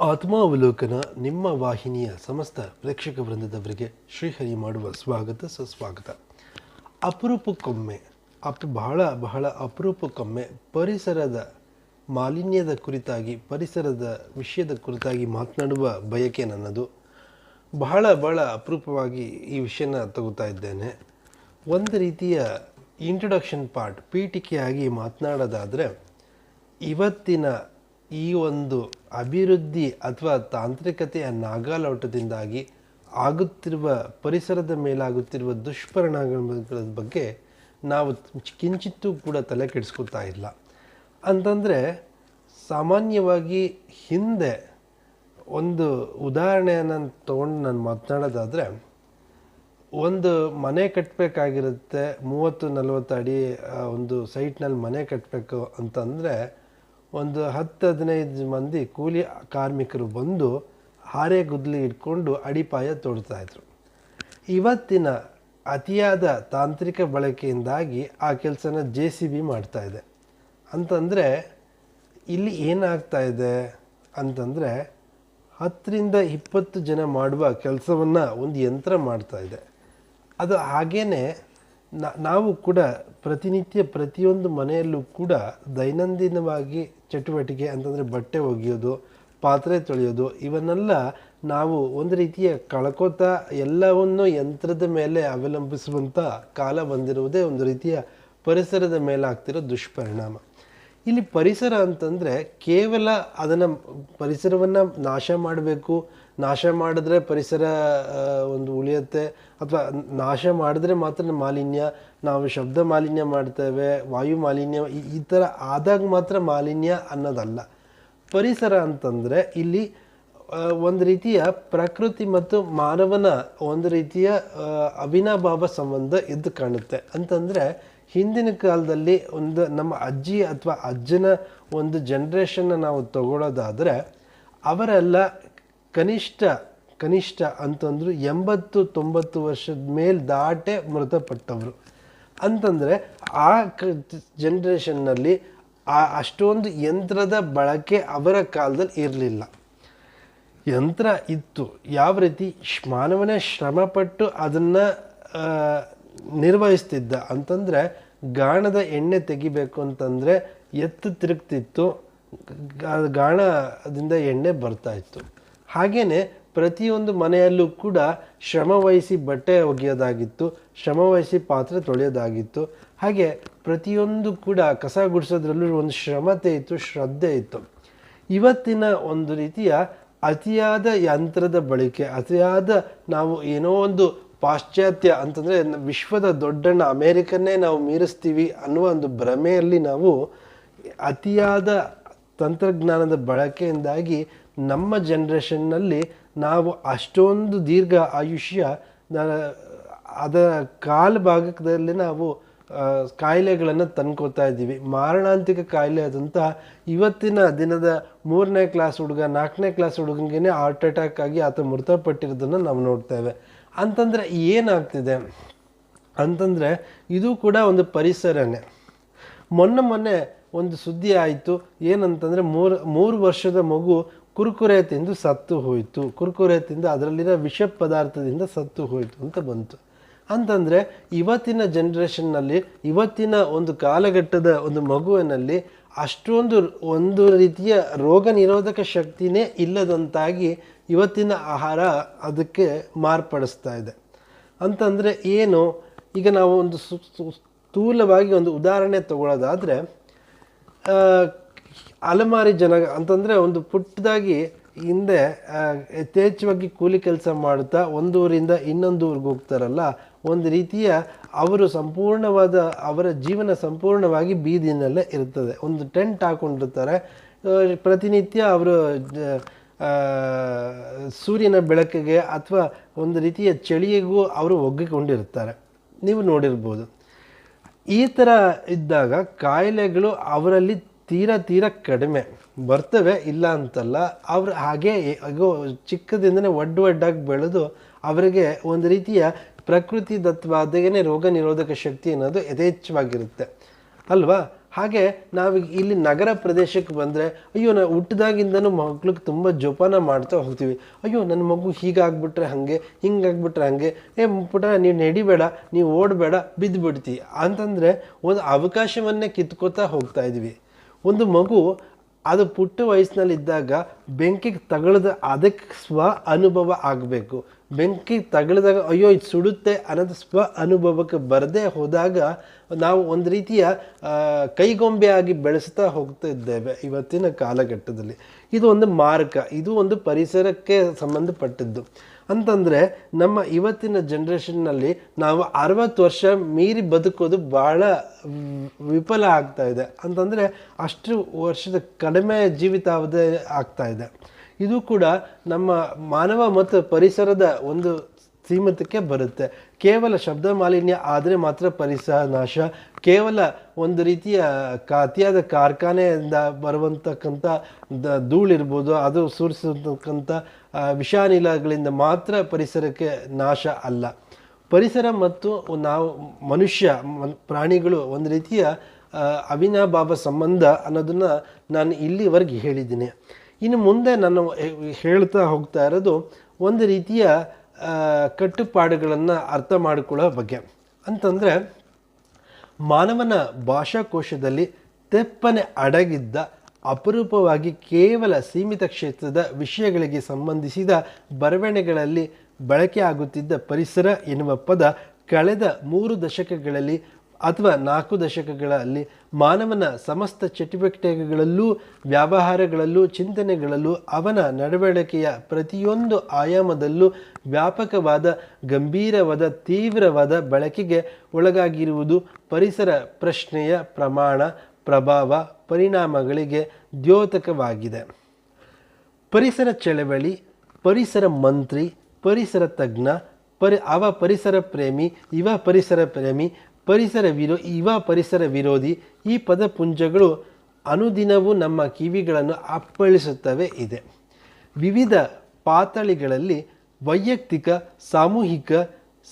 ಆತ್ಮಾವಲೋಕನ ನಿಮ್ಮ ವಾಹಿನಿಯ ಸಮಸ್ತ ಪ್ರೇಕ್ಷಕ ವೃಂದದವರಿಗೆ ಶ್ರೀಹರಿ ಮಾಡುವ ಸ್ವಾಗತ, ಸುಸ್ವಾಗತ. ಅಪರೂಪಕ್ಕೊಮ್ಮೆ, ಅಪ್, ಬಹಳ ಬಹಳ ಅಪರೂಪಕ್ಕೊಮ್ಮೆ ಪರಿಸರದ ಮಾಲಿನ್ಯದ ಕುರಿತಾಗಿ, ಪರಿಸರದ ವಿಷಯದ ಕುರಿತಾಗಿ ಮಾತನಾಡುವ ಬಯಕೆ ನನ್ನದು. ಬಹಳ ಬಹಳ ಅಪರೂಪವಾಗಿ ಈ ವಿಷಯನ ತಗೋತಾ ಇದ್ದೇನೆ. ಒಂದು ರೀತಿಯ ಇಂಟ್ರೊಡಕ್ಷನ್ ಪಾರ್ಟ್ ಪೀಠಿಕೆಯಾಗಿ ಮಾತನಾಡೋದಾದರೆ, ಇವತ್ತಿನ ಈ ಒಂದು ಅಭಿವೃದ್ಧಿ ಅಥವಾ ತಾಂತ್ರಿಕತೆಯ ನಾಗಾಲೋಟದಿಂದಾಗಿ ಆಗುತ್ತಿರುವ ಪರಿಸರದ ಮೇಲಾಗುತ್ತಿರುವ ದುಷ್ಪರಿಣಾಮಗಳ ಬಗ್ಗೆ ನಾವು ಕಿಂಚಿತ್ತೂ ಕೂಡ ತಲೆ ಕೆಡಿಸ್ಕೊತಾ ಇಲ್ಲ. ಅಂತಂದರೆ ಸಾಮಾನ್ಯವಾಗಿ ಹಿಂದೆ ಒಂದು ಉದಾಹರಣೆಯನ್ನು ತೊಗೊಂಡು ನಾನು ಮಾತನಾಡೋದಾದರೆ, ಒಂದು ಮನೆ ಕಟ್ಟಬೇಕಾಗಿರುತ್ತೆ ಮೂವತ್ತು ನಲವತ್ತು ಅಡಿ ಒಂದು ಸೈಟ್ನಲ್ಲಿ ಮನೆ ಕಟ್ಟಬೇಕು ಅಂತಂದರೆ ಒಂದು ಹತ್ತು, ಹದಿನೈದು ಮಂದಿ ಕೂಲಿ ಕಾರ್ಮಿಕರು ಬಂದು ಹಾರೆ ಗುದ್ಲಿ ಇಟ್ಕೊಂಡು ಅಡಿಪಾಯ ತೋಡ್ತಾಯಿದ್ರು ಇವತ್ತಿನ ಅತಿಯಾದ ತಾಂತ್ರಿಕ ಬಳಕೆಯಿಂದಾಗಿ ಆ ಕೆಲಸನ ಜೆ ಸಿ ಬಿ ಮಾಡ್ತಾ ಇದೆ. ಅಂತಂದರೆ ಇಲ್ಲಿ ಏನಾಗ್ತಾ ಇದೆ ಅಂತಂದರೆ ಹತ್ತರಿಂದ ಇಪ್ಪತ್ತು ಜನ ಮಾಡುವ ಕೆಲಸವನ್ನು ಒಂದು ಯಂತ್ರ ಮಾಡ್ತಾ ಇದೆ. ಅದು ಹಾಗೇ ನಾವು ಕೂಡ ಪ್ರತಿನಿತ್ಯ ಪ್ರತಿಯೊಂದು ಮನೆಯಲ್ಲೂ ಕೂಡ ದೈನಂದಿನವಾಗಿ ಚಟುವಟಿಕೆ ಅಂತಂದರೆ ಬಟ್ಟೆ ಒಗೆಯೋದು, ಪಾತ್ರೆ ತೊಳೆಯೋದು, ಇವನ್ನೆಲ್ಲ ನಾವು ಒಂದು ರೀತಿಯ ಕಳ್ಕೋತಾ ಎಲ್ಲವನ್ನು ಯಂತ್ರದ ಮೇಲೆ ಅವಲಂಬಿಸುವಂಥ ಕಾಲ ಬಂದಿರುವುದೇ ಒಂದು ರೀತಿಯ ಪರಿಸರದ ಮೇಲೆ ಆಗ್ತಿರೋ ದುಷ್ಪರಿಣಾಮ. ಇಲ್ಲಿ ಪರಿಸರ ಅಂತಂದರೆ ಕೇವಲ ಅದನ್ನು ಪರಿಸರವನ್ನು ನಾಶ ಮಾಡಬೇಕು, ನಾಶ ಮಾಡಿದ್ರೆ ಪರಿಸರ ಒಂದು ಉಳಿಯುತ್ತೆ, ಅಥವಾ ನಾಶ ಮಾಡಿದ್ರೆ ಮಾತ್ರ ಮಾಲಿನ್ಯ ನಾವು ಶಬ್ದ ಮಾಲಿನ್ಯ ಮಾಡ್ತೇವೆ, ವಾಯು ಮಾಲಿನ್ಯ, ಈ- ಥರ ಆದಾಗ ಮಾತ್ರ ಮಾಲಿನ್ಯ ಅನ್ನೋದಲ್ಲ. ಪರಿಸರ ಅಂತಂದರೆ ಇಲ್ಲಿ ಒಂದು ರೀತಿಯ ಪ್ರಕೃತಿ ಮತ್ತು ಮಾನವನ ಒಂದು ರೀತಿಯ ಅವಿನಾಭಾವ ಸಂಬಂಧ ಎದ್ದು ಕಾಣುತ್ತೆ. ಅಂತಂದರೆ ಹಿಂದಿನ ಕಾಲದಲ್ಲಿ ಒಂದು ನಮ್ಮ ಅಜ್ಜಿ ಅಥವಾ ಅಜ್ಜನ ಒಂದು ಜನ್ರೇಷನ್ನ ನಾವು ತಗೊಳ್ಳೋದಾದರೆ ಅವರೆಲ್ಲ ಕನಿಷ್ಠ ಕನಿಷ್ಠ ಅಂತಂದ್ರು ಎಂಬತ್ತು ತೊಂಬತ್ತು ವರ್ಷದ ಮೇಲೆ ದಾಟೆ ಮೃತಪಟ್ಟವರು. ಅಂತಂದರೆ ಆ ಕ ಜನ್ರೇಷನ್ನಲ್ಲಿ ಆ ಅಷ್ಟೊಂದು ಯಂತ್ರದ ಬಳಕೆ ಅವರ ಕಾಲದಲ್ಲಿ ಇರಲಿಲ್ಲ. ಯಂತ್ರ ಇತ್ತು. ಯಾವ ರೀತಿ? ಮಾನವನ ಶ್ರಮಪಟ್ಟು ಅದನ್ನು ನಿರ್ವಹಿಸ್ತಿದ್ದ. ಅಂತಂದರೆ ಗಾಣದ ಎಣ್ಣೆ ತೆಗಿಬೇಕು ಅಂತಂದರೆ ಎತ್ತು ತಿರುಗ್ತಿತ್ತು. ಗಾಣದಿಂದ ಎಣ್ಣೆ ಬರ್ತಾ ಇತ್ತು. ಹಾಗೆಯೇ ಪ್ರತಿಯೊಂದು ಮನೆಯಲ್ಲೂ ಕೂಡ ಶ್ರಮ ವಹಿಸಿ ಬಟ್ಟೆ ಒಗೆಯೋದಾಗಿತ್ತು, ಶ್ರಮ ವಹಿಸಿ ಪಾತ್ರೆ ತೊಳೆಯೋದಾಗಿತ್ತು. ಹಾಗೆ ಪ್ರತಿಯೊಂದು ಕೂಡ ಕಸ ಗುಡಿಸೋದ್ರಲ್ಲೂ ಒಂದು ಶ್ರಮತೆ ಇತ್ತು, ಶ್ರದ್ಧೆ ಇತ್ತು. ಇವತ್ತಿನ ಒಂದು ರೀತಿಯ ಅತಿಯಾದ ಯಂತ್ರದ ಬಳಕೆ, ಅತಿಯಾದ ನಾವು ಏನೋ ಒಂದು ಪಾಶ್ಚಾತ್ಯ ಅಂತಂದರೆ ವಿಶ್ವದ ದೊಡ್ಡಣ್ಣ, ಅಮೇರಿಕನ್ನೇ ನಾವು ಮೀರಿಸ್ತೀವಿ ಅನ್ನುವ ಒಂದು ಭ್ರಮೆಯಲ್ಲಿ ನಾವು ಅತಿಯಾದ ತಂತ್ರಜ್ಞಾನದ ಬಳಕೆಯಿಂದಾಗಿ ನಮ್ಮ ಜನ್ರೇಷನ್ನಲ್ಲಿ ನಾವು ಅಷ್ಟೊಂದು ದೀರ್ಘ ಆಯುಷ್ಯ ಅದರ ಕಾಲ ಭಾಗದಲ್ಲಿ ನಾವು ಕಾಯಿಲೆಗಳನ್ನು ತಂದ್ಕೋತಾ ಇದ್ದೀವಿ. ಮಾರಣಾಂತಿಕ ಕಾಯಿಲೆ ಆದಂಥ ಇವತ್ತಿನ ದಿನದ ಮೂರನೇ ಕ್ಲಾಸ್ ಹುಡುಗ, ನಾಲ್ಕನೇ ಕ್ಲಾಸ್ ಹುಡುಗನಿಗೆ ಹಾರ್ಟ್ ಅಟ್ಯಾಕ್ ಆಗಿ ಆತ ಮೃತಪಟ್ಟಿರೋದನ್ನು ನಾವು ನೋಡ್ತೇವೆ ಅಂತಂದರೆ ಏನಾಗ್ತಿದೆ? ಅಂತಂದರೆ ಇದು ಕೂಡ ಒಂದು ಪರಿಸರನೇ. ಮೊನ್ನೆ ಮೊನ್ನೆ ಒಂದು ಸುದ್ದಿ ಆಯಿತು. ಏನಂತಂದರೆ ಮೂರು ಮೂರು ವರ್ಷದ ಮಗು ಕುರ್ಕುರೆ ತಿಂದು ಸತ್ತು ಹೋಯಿತು. ಕುರ್ಕುರೆ ತಿಂದು ಅದರಲ್ಲಿರೋ ವಿಷ ಪದಾರ್ಥದಿಂದ ಸತ್ತು ಹೋಯಿತು ಅಂತ ಬಂತು. ಅಂತಂದರೆ ಇವತ್ತಿನ ಜನ್ರೇಷನ್ನಲ್ಲಿ ಇವತ್ತಿನ ಒಂದು ಕಾಲಘಟ್ಟದ ಒಂದು ಮಗುವಿನಲ್ಲಿ ಅಷ್ಟೊಂದು ಒಂದು ರೀತಿಯ ರೋಗ ನಿರೋಧಕ ಶಕ್ತಿನೇ ಇಲ್ಲದಂತಾಗಿ ಇವತ್ತಿನ ಆಹಾರ ಅದಕ್ಕೆ ಮಾರ್ಪಡಿಸ್ತಾ ಇದೆ. ಅಂತಂದರೆ ಏನು? ಈಗ ನಾವು ಒಂದು ಸ್ಥೂಲವಾಗಿ ಒಂದು ಉದಾಹರಣೆ ತಗೊಳ್ಳೋದಾದರೆ ಅಲಮಾರಿ ಜನ ಅಂತಂದರೆ ಒಂದು ಪುಟ್ಟದಾಗಿ ಹಿಂದೆ ಯಥೇಚ್ಛವಾಗಿ ಕೂಲಿ ಕೆಲಸ ಮಾಡ್ತಾ ಒಂದೂರಿಂದ ಇನ್ನೊಂದು ಊರಿಗೆ ಹೋಗ್ತಾರಲ್ಲ, ಒಂದು ರೀತಿಯ ಅವರು ಸಂಪೂರ್ಣವಾದ, ಅವರ ಜೀವನ ಸಂಪೂರ್ಣವಾಗಿ ಬೀದಿನಲ್ಲೇ ಇರ್ತದೆ. ಒಂದು ಟೆಂಟ್ ಹಾಕ್ಕೊಂಡಿರ್ತಾರೆ ಪ್ರತಿನಿತ್ಯ ಅವರು ಸೂರ್ಯನ ಬೆಳಕಿಗೆ ಅಥವಾ ಒಂದು ರೀತಿಯ ಚಳಿಗೂ ಅವರು ಒಗ್ಗಿಕೊಂಡಿರ್ತಾರೆ. ನೀವು ನೋಡಿರ್ಬೋದು. ಈ ಥರ ಇದ್ದಾಗ ಕಾಯಿಲೆಗಳು ಅವರಲ್ಲಿ ತೀರಾ ತೀರ ಕಡಿಮೆ. ಬರ್ತವೆ ಇಲ್ಲ ಅಂತಲ್ಲ, ಅವ್ರು ಹಾಗೆ ಚಿಕ್ಕದಿಂದನೇ ಒಡ್ಡು ಒಡ್ಡಾಗಿ ಬೆಳೆದು ಅವರಿಗೆ ಒಂದು ರೀತಿಯ ಪ್ರಕೃತಿ ದತ್ತವಾದಾಗೇ ರೋಗ ನಿರೋಧಕ ಶಕ್ತಿ ಅನ್ನೋದು ಯಥೇಚ್ಛವಾಗಿರುತ್ತೆ. ಅಲ್ವಾ? ಹಾಗೆ ನಾವು ಇಲ್ಲಿ ನಗರ ಪ್ರದೇಶಕ್ಕೆ ಬಂದರೆ, ಅಯ್ಯೋ ನಾವು ಹುಟ್ಟಿದಾಗಿಂದನೂ ಮಕ್ಳಿಗೆ ತುಂಬ ಜೋಪಾನ ಮಾಡ್ತಾ ಹೋಗ್ತೀವಿ. ಅಯ್ಯೋ ನನ್ನ ಮಗು ಹೀಗಾಗ್ಬಿಟ್ರೆ ಹಾಗೆ ಹಿಂಗಾಗ್ಬಿಟ್ರೆ ಹಾಗೆ. ಏ ಪುಟ ನೀನು ನಡಿಬೇಡ, ನೀವು ಓಡಬೇಡ ಬಿದ್ದುಬಿಡ್ತೀವಿ ಅಂತಂದರೆ ಒಂದು ಅವಕಾಶವನ್ನೇ ಕಿತ್ಕೋತಾ ಹೋಗ್ತಾ ಇದ್ವಿ. ಒಂದು ಮಗು ಅದು ಪುಟ್ಟ ವಯಸ್ಸಿನಲ್ಲಿದ್ದಾಗ ಬೆಂಕಿಗೆ ತಗಳ್ದ ಅದಕ್ಕೆ ಸ್ವ ಅನುಭವ ಆಗಬೇಕು. ಬೆಂಕಿಗೆ ತಗಲಿದಾಗ ಅಯ್ಯೋ, ಇದು ಸುಡುತ್ತೆ ಅನ್ನೋದು ಸ್ವ ಅನುಭವಕ್ಕೆ ಬರದೇ ಹೋದಾಗ ನಾವು ಒಂದು ರೀತಿಯ ಕೈಗೊಂಬೆ ಕೈಗೊಂಬೆಯಾಗಿ ಬೆಳೆಸ್ತಾ ಹೋಗ್ತಾ ಇದ್ದೇವೆ ಇವತ್ತಿನ ಕಾಲಘಟ್ಟದಲ್ಲಿ. ಇದು ಒಂದು ಮಾರ್ಗ, ಇದು ಒಂದು ಪರಿಸರಕ್ಕೆ ಸಂಬಂಧಪಟ್ಟದ್ದು. ಅಂತಂದರೆ, ನಮ್ಮ ಇವತ್ತಿನ ಜನ್ರೇಷನ್ನಲ್ಲಿ ನಾವು ಅರವತ್ತು ವರ್ಷ ಮೀರಿ ಬದುಕೋದು ಭಾಳ ವಿಫಲ ಆಗ್ತಾ ಇದೆ. ಅಂತಂದರೆ, ಅಷ್ಟು ವರ್ಷದ ಕಡಿಮೆ ಜೀವಿತಾವಧಿ ಆಗ್ತಾ ಇದೆ. ಇದು ಕೂಡ ನಮ್ಮ ಮಾನವ ಮತ್ತು ಪರಿಸರದ ಒಂದು ಸೀಮಿತಕ್ಕೆ ಬರುತ್ತೆ. ಕೇವಲ ಶಬ್ದ ಮಾಲಿನ್ಯ ಆದರೆ ಮಾತ್ರ ಪರಿಸರ ನಾಶ. ಕೇವಲ ಒಂದು ರೀತಿಯ ಅತಿಯಾದ ಕಾರ್ಖಾನೆಯಿಂದ ಬರುವಂತಕ್ಕಂಥ ಧೂಳಿರ್ಬೋದು ಅದು ಸೂರಿಸತಕ್ಕಂಥ ವಿಷಾನಿಲಗಳಿಂದ ಮಾತ್ರ ಪರಿಸರಕ್ಕೆ ನಾಶ ಅಲ್ಲ. ಪರಿಸರ ಮತ್ತು ನಾವು ಮನುಷ್ಯ, ಮನ್- ಪ್ರಾಣಿಗಳು ಒಂದು ರೀತಿಯ ಅವಿನಾಭಾವ ಸಂಬಂಧ ಅನ್ನೋದನ್ನು ನಾನು ಇಲ್ಲಿವರೆಗೆ ಹೇಳಿದ್ದೀನಿ. ಇನ್ನು ಮುಂದೆ ನಾನು ಹೇಳ್ತಾ ಹೋಗ್ತಾ ಇರೋದು ಒಂದು ರೀತಿಯ ಕಟ್ಟುಪಾಡುಗಳನ್ನು ಅರ್ಥ ಮಾಡಿಕೊಳ್ಳೋ ಬಗ್ಗೆ. ಅಂತಂದರೆ, ಮಾನವನ ಭಾಷಾಕೋಶದಲ್ಲಿ ತೆಪ್ಪನೆ ಅಡಗಿದ್ದ, ಅಪರೂಪವಾಗಿ ಕೇವಲ ಸೀಮಿತ ಕ್ಷೇತ್ರದ ವಿಷಯಗಳಿಗೆ ಸಂಬಂಧಿಸಿದ ಬರವಣಿಗೆಗಳಲ್ಲಿ ಬಳಕೆಯಾಗುತ್ತಿದ್ದ ಪರಿಸರ ಎನ್ನುವ ಪದ ಕಳೆದ ಮೂರು ದಶಕಗಳಲ್ಲಿ ಅಥವಾ ನಾಲ್ಕು ದಶಕಗಳಲ್ಲಿ ಮಾನವನ ಸಮಸ್ತ ಚಟುವಟಿಕೆಗಳಲ್ಲೂ, ವ್ಯವಹಾರಗಳಲ್ಲೂ, ಚಿಂತನೆಗಳಲ್ಲೂ, ಅವನ ನಡವಳಿಕೆಯ ಪ್ರತಿಯೊಂದು ಆಯಾಮದಲ್ಲೂ ವ್ಯಾಪಕವಾದ, ಗಂಭೀರವಾದ, ತೀವ್ರವಾದ ಬಳಕೆಗೆ ಒಳಗಾಗಿರುವುದು ಪರಿಸರ ಪ್ರಶ್ನೆಯ ಪ್ರಮಾಣ, ಪ್ರಭಾವ, ಪರಿಣಾಮಗಳಿಗೆ ದ್ಯೋತಕವಾಗಿದೆ. ಪರಿಸರ ಚಳವಳಿ, ಪರಿಸರ ಮಂತ್ರಿ, ಪರಿಸರ ತಜ್ಞ, ಪರಿ, ಅವ ಪರಿಸರ ಪ್ರೇಮಿ, ಇವ ಪರಿಸರ ಪ್ರೇಮಿ ಪರಿಸರ ವಿರೋ, ಇವ ಪರಿಸರ ವಿರೋಧಿ ಈ ಪದಪುಂಜಗಳು ಅನುದಿನವೂ ನಮ್ಮ ಕಿವಿಗಳನ್ನು ಅಪ್ಪಳಿಸುತ್ತವೆ ಇದೆ. ವಿವಿಧ ಪಾತಳಿಗಳಲ್ಲಿ ವೈಯಕ್ತಿಕ, ಸಾಮೂಹಿಕ,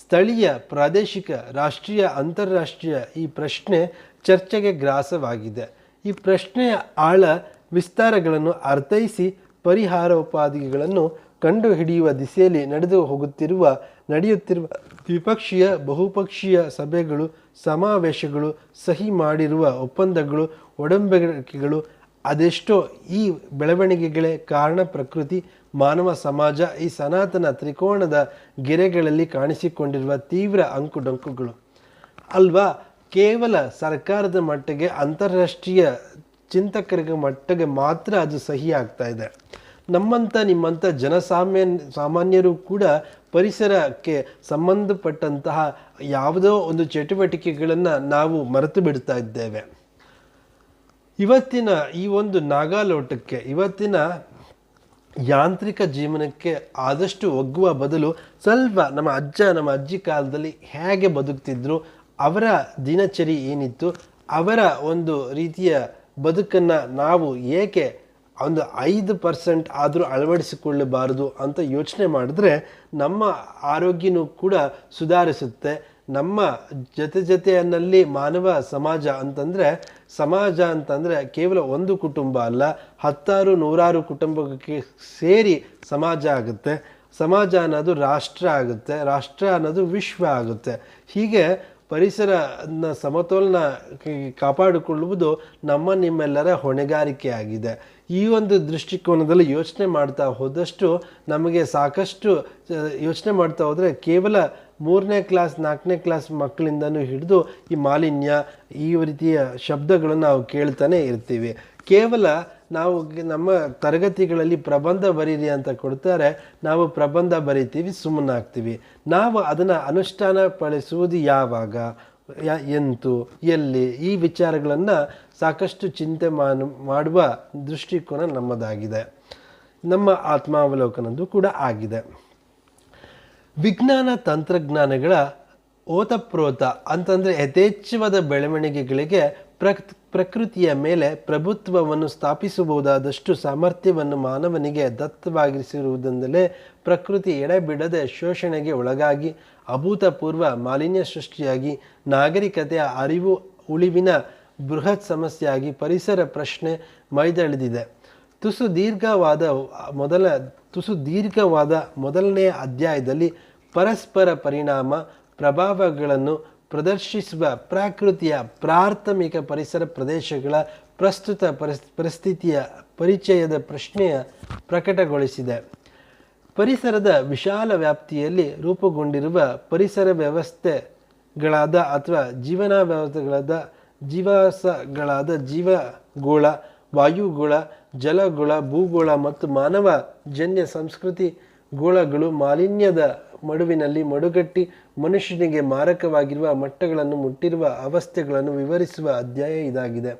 ಸ್ಥಳೀಯ, ಪ್ರಾದೇಶಿಕ, ರಾಷ್ಟ್ರೀಯ, ಅಂತಾರಾಷ್ಟ್ರೀಯ ಈ ಪ್ರಶ್ನೆ ಚರ್ಚೆಗೆ ಗ್ರಾಸವಾಗಿದೆ. ಈ ಪ್ರಶ್ನೆಯ ಆಳ ವಿಸ್ತಾರಗಳನ್ನು ಅರ್ಥೈಸಿ ಪರಿಹಾರೋಪಾದಿಗಳನ್ನು ಕಂಡುಹಿಡಿಯುವ ದಿಸೆಯಲ್ಲಿ ನಡೆದು ಹೋಗುತ್ತಿರುವ, ನಡೆಯುತ್ತಿರುವ ದ್ವಿಪಕ್ಷೀಯ, ಬಹುಪಕ್ಷೀಯ ಸಭೆಗಳು, ಸಮಾವೇಶಗಳು, ಸಹಿ ಮಾಡಿರುವ ಒಪ್ಪಂದಗಳು, ಒಡಂಬಡಿಕೆಗಳು, ಅದೆಷ್ಟೋ ಈ ಬೆಳವಣಿಗೆಗಳೇ ಕಾರಣ ಪ್ರಕೃತಿ, ಮಾನವ ಸಮಾಜ, ಈ ಸನಾತನ ತ್ರಿಕೋಣದ ಗೆರೆಗಳಲ್ಲಿ ಕಾಣಿಸಿಕೊಂಡಿರುವ ತೀವ್ರ ಅಂಕುಡೊಂಕುಗಳು. ಅಲ್ವಾ? ಕೇವಲ ಸರ್ಕಾರದ ಮಟ್ಟಿಗೆ ಅಂತಾರಾಷ್ಟ್ರೀಯ ಚಿಂತಕರಿಗೆ ಮಟ್ಟಿಗೆ ಮಾತ್ರ ಅದು ಸಹಿ ಆಗ್ತಾ ಇದೆ. ನಮ್ಮಂಥ ನಿಮ್ಮಂಥ ಜನಸಾಮಾನ್ಯ ಸಾಮಾನ್ಯರು ಕೂಡ ಪರಿಸರಕ್ಕೆ ಸಂಬಂಧಪಟ್ಟಂತಹ ಯಾವುದೋ ಒಂದು ಚಟುವಟಿಕೆಗಳನ್ನು ನಾವು ಮರೆತು ಬಿಡ್ತಾ ಇದ್ದೇವೆ. ಇವತ್ತಿನ ಈ ಒಂದು ನಾಗಾಲೋಟಕ್ಕೆ, ಇವತ್ತಿನ ಯಾಂತ್ರಿಕ ಜೀವನಕ್ಕೆ ಆದಷ್ಟು ಒಗ್ಗುವ ಬದಲು ಸ್ವಲ್ಪ ನಮ್ಮ ಅಜ್ಜ, ನಮ್ಮ ಅಜ್ಜಿ ಕಾಲದಲ್ಲಿ ಹೇಗೆ ಬದುಕ್ತಿದ್ರು, ಅವರ ದಿನಚರಿ ಏನಿತ್ತು, ಅವರ ಒಂದು ರೀತಿಯ ಬದುಕನ್ನು ನಾವು ಏಕೆ ಒಂದು ಐದು ಪರ್ಸೆಂಟ್ ಆದರೂ ಅಳವಡಿಸಿಕೊಳ್ಳಬಾರದು ಅಂತ ಯೋಚನೆ ಮಾಡಿದ್ರೆ ನಮ್ಮ ಆರೋಗ್ಯನೂ ಕೂಡ ಸುಧಾರಿಸುತ್ತೆ. ನಮ್ಮ ಜೊತೆ ಜೊತೆಯಲ್ಲಿ ಮಾನವ ಸಮಾಜ ಅಂತಂದರೆ ಸಮಾಜ ಅಂತಂದರೆ ಕೇವಲ ಒಂದು ಕುಟುಂಬ ಅಲ್ಲ, ಹತ್ತಾರು ನೂರಾರು ಕುಟುಂಬಕ್ಕೆ ಸೇರಿ ಸಮಾಜ ಆಗುತ್ತೆ. ಸಮಾಜ ಅನ್ನೋದು ರಾಷ್ಟ್ರ ಆಗುತ್ತೆ, ರಾಷ್ಟ್ರ ಅನ್ನೋದು ವಿಶ್ವ ಆಗುತ್ತೆ. ಹೀಗೆ ಪರಿಸರನ ಸಮತೋಲನ ಕಾಪಾಡಿಕೊಳ್ಳುವುದು ನಮ್ಮ ನಿಮ್ಮೆಲ್ಲರ ಹೊಣೆಗಾರಿಕೆ ಆಗಿದೆ. ಈ ಒಂದು ದೃಷ್ಟಿಕೋನದಲ್ಲಿ ಯೋಚನೆ ಮಾಡ್ತಾ ಹೋದಷ್ಟು ನಮಗೆ ಸಾಕಷ್ಟು ಯೋಚನೆ ಮಾಡ್ತಾ ಹೋದರೆ ಕೇವಲ ಮೂರನೇ ಕ್ಲಾಸ್, ನಾಲ್ಕನೇ ಕ್ಲಾಸ್ ಮಕ್ಕಳಿಂದನೂ ಹಿಡಿದು ಈ ಮಾಲಿನ್ಯ, ಈ ರೀತಿಯ ಶಬ್ದಗಳನ್ನು ನಾವು ಕೇಳ್ತಾನೆ ಇರ್ತೀವಿ. ಕೇವಲ ನಾವು ನಮ್ಮ ತರಗತಿಗಳಲ್ಲಿ ಪ್ರಬಂಧ ಬರೀರಿ ಅಂತ ಕೊಡ್ತಾರೆ, ನಾವು ಪ್ರಬಂಧ ಬರಿತೀವಿ, ಸುಮ್ಮನಾಗ್ತೀವಿ. ನಾವು ಅದನ್ನು ಅನುಷ್ಠಾನ ಪಡಿಸುವುದು ಯಾವಾಗ? ಎಂತು, ಎಲ್ಲಿ, ಈ ವಿಚಾರಗಳನ್ನು ಸಾಕಷ್ಟು ಚಿಂತೆ ಮಾಡುವ ದೃಷ್ಟಿಕೋನ ನಮ್ಮದಾಗಿದೆ. ನಮ್ಮ ಆತ್ಮಾವಲೋಕನದ್ದು ಕೂಡ ಆಗಿದೆ. ವಿಜ್ಞಾನ ತಂತ್ರಜ್ಞಾನಗಳ ಓತಪ್ರೋತ ಅಂತಂದರೆ ಯಥೇಚ್ಛವಾದ ಬೆಳವಣಿಗೆಗಳಿಗೆ ಪ್ರಕ್, ಪ್ರಕೃತಿಯ ಮೇಲೆ ಪ್ರಭುತ್ವವನ್ನು ಸ್ಥಾಪಿಸಬಹುದಾದಷ್ಟು ಸಾಮರ್ಥ್ಯವನ್ನು ಮಾನವನಿಗೆ ದತ್ತವಾಗಿಸಿರುವುದರಿಂದಲೇ ಪ್ರಕೃತಿ ಎಡೆಬಿಡದೆ ಶೋಷಣೆಗೆ ಒಳಗಾಗಿ ಅಭೂತಪೂರ್ವ ಮಾಲಿನ್ಯ ಸೃಷ್ಟಿಯಾಗಿ ನಾಗರಿಕತೆಯ ಅರಿವು ಉಳಿವಿನ ಬೃಹತ್ ಸಮಸ್ಯೆಯಾಗಿ ಪರಿಸರ ಪ್ರಶ್ನೆ ಮೈದಳೆದಿದೆ. ತುಸು ದೀರ್ಘವಾದ ಮೊದಲ, ತುಸು ದೀರ್ಘವಾದ ಮೊದಲನೆಯ ಅಧ್ಯಾಯದಲ್ಲಿ ಪರಸ್ಪರ ಪರಿಣಾಮ ಪ್ರಭಾವಗಳನ್ನು ಪ್ರದರ್ಶಿಸುವ ಪ್ರಾಕೃತಿಯ ಪ್ರಾಥಮಿಕ ಪರಿಸರ ಪ್ರದೇಶಗಳ ಪ್ರಸ್ತುತ ಪರಿಸ್, ಪರಿಸ್ಥಿತಿಯ ಪರಿಚಯದ ಪ್ರಶ್ನೆಯ ಪ್ರಕಟಗೊಳಿಸಿದೆ. ಪರಿಸರದ ವಿಶಾಲ ವ್ಯಾಪ್ತಿಯಲ್ಲಿ ರೂಪುಗೊಂಡಿರುವ ಪರಿಸರ ವ್ಯವಸ್ಥೆಗಳಾದ ಅಥವಾ ಜೀವನ ವ್ಯವಸ್ಥೆಗಳಾದ ಜೀವಾಸಗಳಾದ ಜೀವಗೋಳ, ವಾಯುಗೋಳ, ಜಲಗೋಳ, ಭೂಗೋಳ ಮತ್ತು ಮಾನವ ಜನ್ಯ ಸಂಸ್ಕೃತಿ ಗೋಳಗಳು ಮಾಲಿನ್ಯದ ಮಡುವಿನಲ್ಲಿ ಮಡುಗಟ್ಟಿ ಮನುಷ್ಯನಿಗೆ ಮಾರಕವಾಗಿರುವ ಮಟ್ಟಗಳನ್ನು ಮುಟ್ಟಿರುವ ಅವಸ್ಥೆಗಳನ್ನು ವಿವರಿಸುವ ಅಧ್ಯಾಯ ಇದಾಗಿದೆ.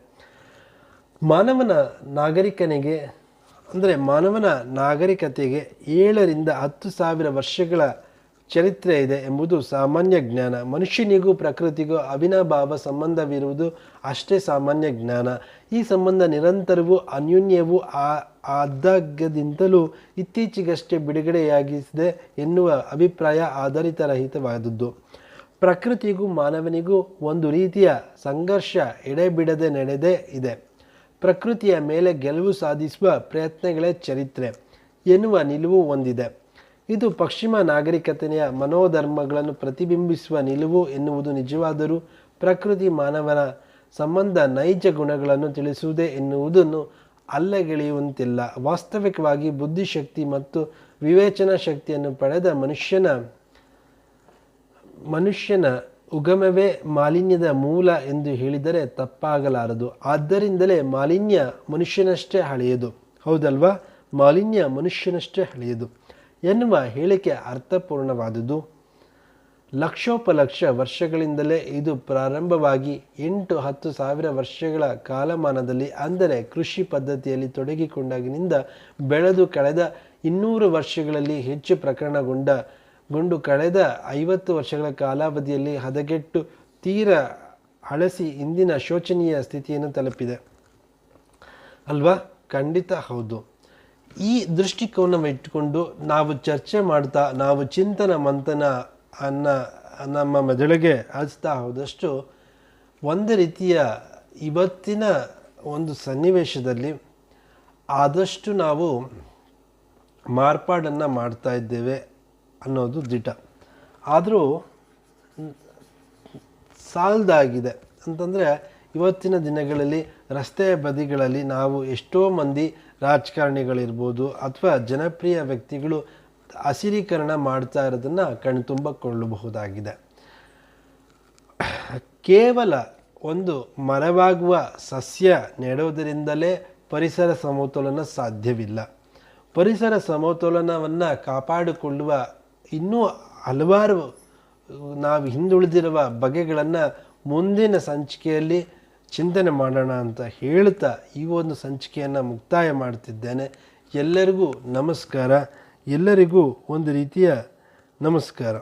ಮಾನವನ ನಾಗರಿಕನಿಗೆ ಅಂದರೆ ಮಾನವನ ನಾಗರಿಕತೆಗೆ ಏಳರಿಂದ ಹತ್ತು ಸಾವಿರ ವರ್ಷಗಳ ಚರಿತ್ರೆ ಇದೆ ಎಂಬುದು ಸಾಮಾನ್ಯ ಜ್ಞಾನ. ಮನುಷ್ಯನಿಗೂ ಪ್ರಕೃತಿಗೂ ಅವಿನಾಭಾವ ಸಂಬಂಧವಿರುವುದು ಅಷ್ಟೇ ಸಾಮಾನ್ಯ ಜ್ಞಾನ. ಈ ಸಂಬಂಧ ನಿರಂತರವೂ ಅನ್ಯೋನ್ಯವೂ ಆದಾಗ್ಯದಿಂದಲೂ ಇತ್ತೀಚೆಗಷ್ಟೇ ಬಿಡುಗಡೆಯಾಗಿಸಿದೆ ಎನ್ನುವ ಅಭಿಪ್ರಾಯ ಆಧಾರಿತರಹಿತವಾದದ್ದು. ಪ್ರಕೃತಿಗೂ ಮಾನವನಿಗೂ ಒಂದು ರೀತಿಯ ಸಂಘರ್ಷ ಎಡೆಬಿಡದೆ ನಡೆದೇ ಇದೆ. ಪ್ರಕೃತಿಯ ಮೇಲೆ ಗೆಲುವು ಸಾಧಿಸುವ ಪ್ರಯತ್ನಗಳೇ ಚರಿತ್ರೆ ಎನ್ನುವ ನಿಲುವು ಹೊಂದಿದೆ. ಇದು ಪಶ್ಚಿಮ ನಾಗರಿಕತೆಯ ಮನೋಧರ್ಮಗಳನ್ನು ಪ್ರತಿಬಿಂಬಿಸುವ ನಿಲುವು ಎನ್ನುವುದು ನಿಜವಾದರೂ ಪ್ರಕೃತಿ ಮಾನವನ ಸಂಬಂಧ ನೈಜ ಗುಣಗಳನ್ನು ತಿಳಿಸುವುದೇ ಎನ್ನುವುದನ್ನು ಅಲ್ಲಗೆಳೆಯುವಂತಿಲ್ಲ. ವಾಸ್ತವಿಕವಾಗಿ ಬುದ್ಧಿಶಕ್ತಿ ಮತ್ತು ವಿವೇಚನಾ ಶಕ್ತಿಯನ್ನು ಪಡೆದ ಮನುಷ್ಯನ ಮನುಷ್ಯನ ಉಗಮವೇ ಮಾಲಿನ್ಯದ ಮೂಲ ಎಂದು ಹೇಳಿದರೆ ತಪ್ಪಾಗಲಾರದು. ಆದ್ದರಿಂದಲೇ ಮಾಲಿನ್ಯ ಮನುಷ್ಯನಷ್ಟೇ ಹಳೆಯದು. ಹೌದಲ್ವಾ? ಮಾಲಿನ್ಯ ಮನುಷ್ಯನಷ್ಟೇ ಹಳೆಯದು. ಎನ್ನುವ ಹೇಳಿಕೆ ಅರ್ಥಪೂರ್ಣವಾದುದು. ಲಕ್ಷೋಪಲಕ್ಷ ವರ್ಷಗಳಿಂದಲೇ ಇದು ಪ್ರಾರಂಭವಾಗಿ ಎಂಟು ಹತ್ತು ಸಾವಿರ ವರ್ಷಗಳ ಕಾಲಮಾನದಲ್ಲಿ, ಅಂದರೆ ಕೃಷಿ ಪದ್ಧತಿಯಲ್ಲಿ ತೊಡಗಿಕೊಂಡಾಗಿನಿಂದ ಬೆಳೆದು ಕಳೆದ ಇನ್ನೂರು ವರ್ಷಗಳಲ್ಲಿ ಹೆಚ್ಚು ಪ್ರಕರಣಗೊಂಡ ಗೊಂಡು ಕಳೆದ ಐವತ್ತು ವರ್ಷಗಳ ಕಾಲಾವಧಿಯಲ್ಲಿ ಹದಗೆಟ್ಟು ತೀರ ಅಳಸಿ ಇಂದಿನ ಶೋಚನೀಯ ಸ್ಥಿತಿಯನ್ನು ತಲುಪಿದೆ. ಅಲ್ವಾ? ಖಂಡಿತ ಹೌದು. ಈ ದೃಷ್ಟಿಕೋನವಿಟ್ಟುಕೊಂಡು ನಾವು ಚರ್ಚೆ ಮಾಡ್ತಾ, ನಾವು ಚಿಂತನ ಮಂಥನ ಅನ್ನ, ನಮ್ಮ ಮೆದುಳಿಗೆ ಹಚ್ತಾ ಹೋದಷ್ಟು ಒಂದು ರೀತಿಯ ಇವತ್ತಿನ ಒಂದು ಸನ್ನಿವೇಶದಲ್ಲಿ ಆದಷ್ಟು ನಾವು ಮಾರ್ಪಾಡನ್ನು ಮಾಡ್ತಾ ಇದ್ದೇವೆ. ಅನ್ನೋದು ದಿಟ. ಆದರೂ ಸಾಲದಾಗಿದೆ. ಅಂತಂದರೆ ಇವತ್ತಿನ ದಿನಗಳಲ್ಲಿ ರಸ್ತೆ ಬದಿಗಳಲ್ಲಿ ನಾವು ಎಷ್ಟೋ ಮಂದಿ ರಾಜಕಾರಣಿಗಳಿರ್ಬೋದು ಅಥವಾ ಜನಪ್ರಿಯ ವ್ಯಕ್ತಿಗಳು ಹಸಿರೀಕರಣ ಮಾಡ್ತಾ ಇರೋದನ್ನು ಕಣ್ತುಂಬಿಕೊಳ್ಳಬಹುದಾಗಿದೆ ಕೇವಲ ಒಂದು ಮರವಾಗುವ ಸಸ್ಯ ನೆಡೋದರಿಂದಲೇ ಪರಿಸರ ಸಮತೋಲನ ಸಾಧ್ಯವಿಲ್ಲ. ಪರಿಸರ ಸಮತೋಲನವನ್ನು ಕಾಪಾಡಿಕೊಳ್ಳುವ ಇನ್ನೂ ಹಲವಾರು ನಾವು ಹಿಂದುಳಿದಿರುವ ಬಗೆಗಳನ್ನು ಮುಂದಿನ ಸಂಚಿಕೆಯಲ್ಲಿ ಚಿಂತನೆ ಮಾಡೋಣ ಅಂತ ಹೇಳ್ತಾ ಈ ಒಂದು ಸಂಚಿಕೆಯನ್ನು ಮುಕ್ತಾಯ ಮಾಡ್ತಿದ್ದೇನೆ. ಎಲ್ಲರಿಗೂ ನಮಸ್ಕಾರ. ಎಲ್ಲರಿಗೂ ಒಂದು ರೀತಿಯ ನಮಸ್ಕಾರ.